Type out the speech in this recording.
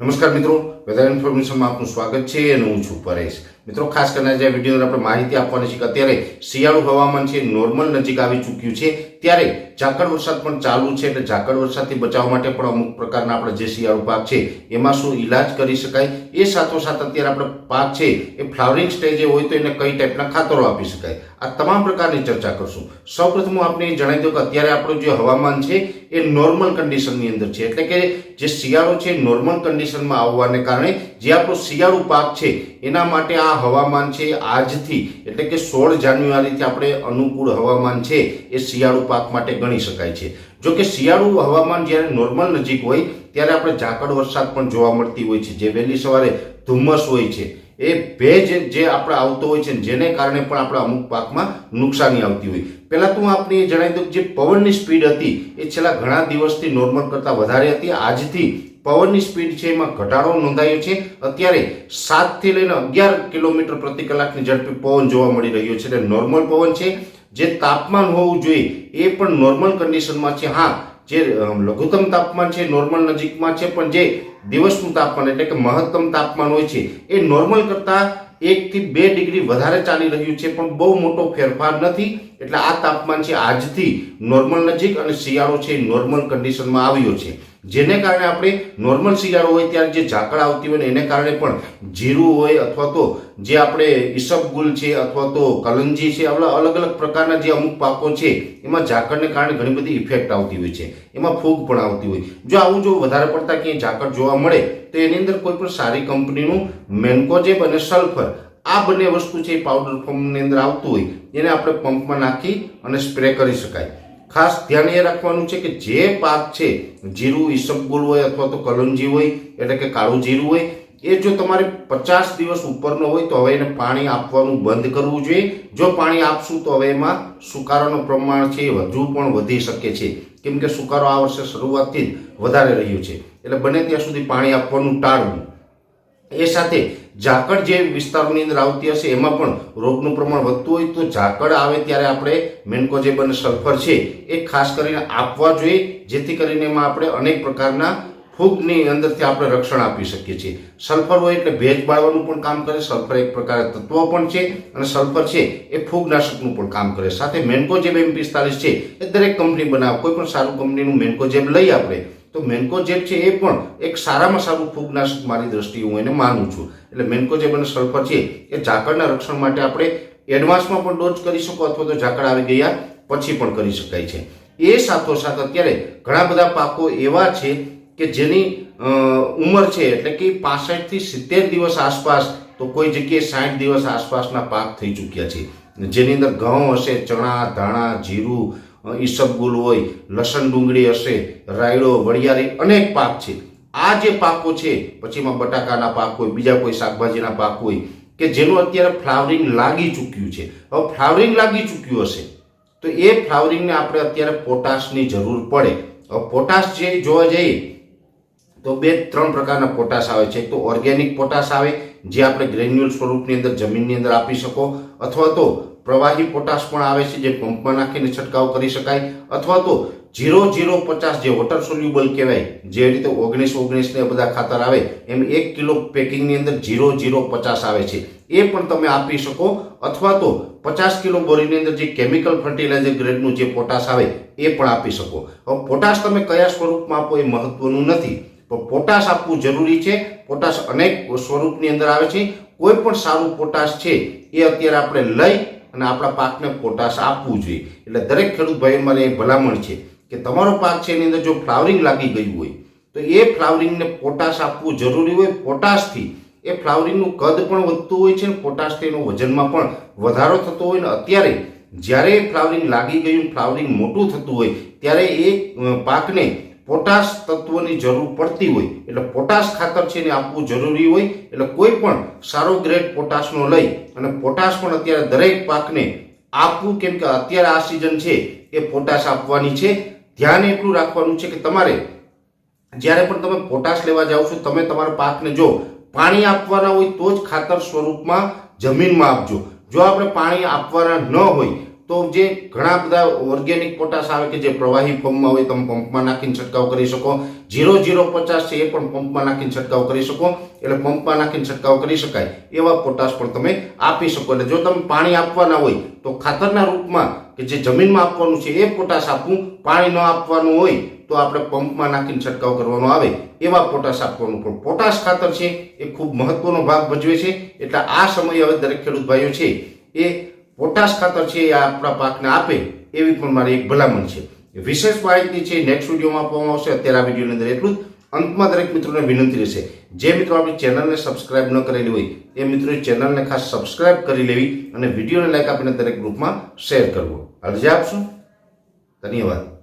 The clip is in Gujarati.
નમસ્કાર મિત્રો વેધર ઇન્ફોર્મેશનમાં આપનું સ્વાગત છે અને હું છું પરેશ. મિત્રો, ખાસ કરીને જે વીડિયો આપણે માહિતી આપવાની છે કે અત્યારે શિયાળુ હવામાન છે, નોર્મલ નજીક આવી ચૂક્યું છે. ત્યારે ઝાકળ વરસાદ પણ ચાલુ છે એટલે ઝાકળ વરસાદથી બચાવવા માટે પણ અમુક પ્રકારના આપણે જે શિયાળુ પાક છે, એમાં શું ઈલાજ કરી શકાય? એ સાથોસાથ અત્યારે આપણે પાક છે, એ ફ્લાવરિંગ સ્ટેજે હોય તો એને કઈ ટાઈપના ખાતરો આપી શકાય? આ તમામ પ્રકારની ચર્ચા કરશું. સૌપ્રથમ હું આપને જણાવી દઉં કે અત્યારે આપણું જે હવામાન છે, એ નોર્મલ કન્ડિશનની અંદર છે. એટલે કે જે શિયાળો છે, નોર્મલ કન્ડિશનમાં આવવાને કારણે જે આપણો શિયાળુ પાક છે, એના માટે આ હવામાન છે આજથી, એટલે કે સોળ જાન્યુઆરીથી આપણે અનુકૂળ હવામાન છે, એ શિયાળુ પાક માટે ગણી શકાય છે. જો કે શિયાળુ હવામાન જ્યારે નોર્મલ નજીક હોય, ત્યારે આપણે ઝાકળ વરસાદ પણ જોવા મળતી હોય છે. જે વહેલી સવારે ધુમ્મસ હોય છે. એ ભેજ જે આપણે આવતો હોય છે જેને કારણે પણ આપણા અમુક પાકમાં નુકસાની આવતી હોય. પહેલાં તો હું આપણે એ જણાવી દઉં જે પવનની સ્પીડ હતી, એ છેલ્લા ઘણા દિવસથી નોર્મલ કરતાં વધારે હતી. આજથી પવનની સ્પીડ છે, એમાં ઘટાડો નોંધાયો છે. અત્યારે સાતથી લઈને અગિયાર કિલોમીટર પ્રતિ કલાકની ઝડપે પવન જોવા મળી રહ્યો છે એટલે નોર્મલ પવન છે. જે તાપમાન હોવું જોઈએ, એ પણ નોર્મલ કન્ડિશનમાં છે. હા, જે લઘુત્તમ તાપમાન છે નોર્મલ નજીકમાં છે, પણ જે દિવસનું તાપમાન એટલે કે મહત્તમ તાપમાન હોય છે, એ નોર્મલ કરતાં એકથી બે ડિગ્રી વધારે ચાલી રહ્યું છે, પણ બહુ મોટો ફેરફાર નથી. એટલે આ તાપમાન છે આજથી નોર્મલ નજીક અને શિયાળો છે નોર્મલ કન્ડિશનમાં આવ્યો છે. જેને કારણે આપણે નોર્મલ શિયાળો હોય ત્યારે જે ઝાકળ આવતી હોય ને એને કારણે પણ જીરું હોય અથવા તો જે આપણે ઈસબગુલ છે અથવા તો કલંજી છે, આવા અલગ અલગ પ્રકારના જે અમુક પાકો છે, એમાં ઝાકળને કારણે ઘણી બધી ઇફેક્ટ આવતી હોય છે. એમાં ફૂગ પણ આવતી હોય. જો આવું જો વધારે પડતા ક્યાંય ઝાકળ જોવા મળે, તો એની અંદર કોઈ પણ સારી કંપનીનું મેન્કોજેબ અને સલ્ફર, આ બંને વસ્તુ છે પાવડર ફોર્મની અંદર આવતું હોય, એને આપણે પંપમાં નાખી અને સ્પ્રે કરી શકાય. ખાસ ધ્યાન એ રાખવાનું છે કે જે પાક છે, જીરું ઈસબગુલ હોય અથવા તો કલંજી હોય, એટલે કે કાળું જીરું હોય, એ જો તમારે પચાસ દિવસ ઉપરનો હોય તો હવે એને પાણી આપવાનું બંધ કરવું જોઈએ. જો પાણી આપશું તો હવે એમાં સુકારાનું પ્રમાણ છે એ હજુ પણ વધી શકે છે. કેમ કે સુકારો આ વર્ષે શરૂઆતથી જ વધારે રહ્યું છે. એટલે બને ત્યાં સુધી પાણી આપવાનું ટાળવું. એ સાથે ઝાકળ જે વિસ્તારોની અંદર આવતી હશે, એમાં પણ રોગનું પ્રમાણ વધતું હોય તો ઝાકળ આવે ત્યારે આપણે મેન્કોજેબ અને સલ્ફર છે એ ખાસ કરીને આપવા જોઈએ, જેથી કરીને એમાં આપણે અનેક પ્રકારના ફૂગની અંદરથી આપણે રક્ષણ આપી શકીએ છીએ. સલ્ફર હોય એટલે ભેજ બાળવાનું પણ કામ કરે, સલ્ફર એક પ્રકારે તત્વ પણ છે અને સલ્ફર છે એ ફૂગનાશકનું પણ કામ કરે. સાથે મેન્કોજેબ એમ પિસ્તાલીસ છે એ દરેક કંપની બનાવે, કોઈ પણ સારું કંપનીનું મેન્કોજેબ લઈ આપણે તો મેન્કોજેબ છે એ પણ એક સારામાં સારું ફૂગનાશક મારી દ્રષ્ટિએ હું એને માનું છું. એટલે મેન્કોજેબ અને સલ્ફર છે એ ઝાકળના રક્ષણ માટે આપણે એડવાન્સમાં પણ ડોઝ કરી શકો અથવા તો ઝાકળ આવી ગયા પછી પણ કરી શકાય છે. એ સાથોસાથ અત્યારે ઘણા બધા પાકો એવા છે કે જેની ઉંમર છે એટલે કે પાસઠથી સિત્તેર દિવસ આસપાસ તો કોઈ જગ્યાએ સાઠ દિવસ આસપાસના પાક થઈ ચૂક્યા છે. જેની અંદર ઘઉં હશે, ચણા, ધાણા, જીરું ઈસબગુલ હોય, લસણ ડુંગળી હશે, રાયડો વળિયારી અનેક પાક છે. આ જે પાકો છે પછી એમાં બટાકાના પાક હોય, બીજા કોઈ શાકભાજીના પાક હોય, કે જેનું અત્યારે ફ્લાવરિંગ લાગી ચૂક્યું છે. હવે ફ્લાવરિંગ લાગી ચૂક્યું હશે, તો એ ફ્લાવરિંગને આપણે અત્યારે પોટાશની જરૂર પડે. હવે પોટાશ જે જોવા જઈએ, તો બે ત્રણ પ્રકારના પોટાશ આવે છે. એક તો ઓર્ગેનિક પોટાશ આવે, જે આપણે ગ્રેન્યુઅલ સ્વરૂપની અંદર જમીનની અંદર આપી શકો, અથવા તો પ્રવાહી પોટાશ પણ આવે છે જે પંપમાં નાખીને છંટકાવ કરી શકાય અથવા તો જીરો જીરો પચાસ જે વોટર સોલ્યુબલ કહેવાય, જે રીતે ઓગણીસ ઓગણીસને બધા ખાતર આવે, એમ એક કિલો પેકિંગની અંદર જીરો જીરો પચાસ આવે છે. એ પણ તમે આપી શકો અથવા તો પચાસ કિલો બોરીની અંદર જે કેમિકલ ફર્ટિલાઇઝર ગ્રેડનું જે પોટાશ આવે, એ પણ આપી શકો. હવે પોટાશ તમે કયા સ્વરૂપમાં આપો એ મહત્વનું નથી. પણ પોટાશ આપવું જરૂરી છે. પોટાશ અનેક સ્વરૂપની અંદર આવે છે. કોઈ પણ સારું પોટાશ છે, એ અત્યારે આપણે લઈ અને આપણા પાકને પોટાશ આપવું જોઈએ. એટલે દરેક ખેડૂત ભાઈ, મારે એ ભલામણ છે કે તમારો પાક છે એની અંદર જો ફ્લાવરિંગ લાગી ગયું હોય, તો એ ફ્લાવરિંગને પોટાશ આપવું જરૂરી હોય. પોટાશથી એ ફ્લાવરિંગનું કદ પણ વધતું હોય છે અને પોટાશથી એનું વજનમાં પણ વધારો થતો હોય ને અત્યારે જ્યારે ફ્લાવરિંગ લાગી ગયું, ફ્લાવરિંગ મોટું થતું હોય, ત્યારે એ પાકને પોટાશ તત્વની જરૂર પડતી હોય, એટલે પોટાશ ખાતર છે એને આપવું જરૂરી હોય, એટલે કોઈ પણ સારો ગ્રેડ પોટાશનો લઈ અને પોટાશ પણ અત્યારે દરેક પાકને આપવું, કેમ કે અત્યારે આ સિઝન છે, એ પોટાશ આપવાની છે. ધ્યાન એટલું રાખવાનું છે કે તમારે જ્યારે પણ તમે પોટાશ લેવા જાઓ છો, તમે તમારા પાકને જો પાણી આપવાના હોય તો જ ખાતર સ્વરૂપમાં જમીનમાં આપજો. જો આપણે પાણી આપવાના ન હોય તો જે ઘણા બધા ઓર્ગેનિક પોટાશ આવે કે જે પ્રવાહી ફોર્મમાં હોય, તમે પંપમાં નાખીને છંટકાવ કરી શકો. જીરો જીરો પચાસ છે એ પણ પંપમાં નાખીને છંટકાવ કરી શકો. એટલે પંપમાં નાખીને છંટકાવ કરી શકાય એવા પોટાશ પણ તમે આપી શકો. એટલે જો તમે પાણી આપવાના હોય, તો ખાતરના રૂપમાં કે જે જમીનમાં આપવાનું છે એ પોટાશ આપવું. પાણી ન આપવાનું હોય, તો આપણે પંપમાં નાખીને છંટકાવ કરવાનો આવે એવા પોટાશ આપવાનું. પણ પોટાશ ખાતર છે એ ખૂબ મહત્વનો ભાગ ભજવે છે. એટલે આ સમયે હવે દરેક ખેડૂત ભાઈઓ છે એ પોટાશ ખાતર છે એ આપણા પાકને આપે, એવી પણ મારી એક ભલામણ છે. વિશેષ માહિતી છે નેક્સ્ટ વિડીયોમાં આપવામાં આવશે. અત્યારે આ વિડીયોની અંદર એટલું જ. અંતમાં દરેક મિત્રોને વિનંતી રહેશે. જે મિત્રો આપણી ચેનલને સબસ્ક્રાઇબ ન કરેલી હોય, એ મિત્રોએ ચેનલને ખાસ સબસ્ક્રાઇબ કરી લેવી અને વિડીયોને લાઈક આપીને દરેક ગ્રુપમાં શેર કરવો. અરજી આપશું? ધન્યવાદ.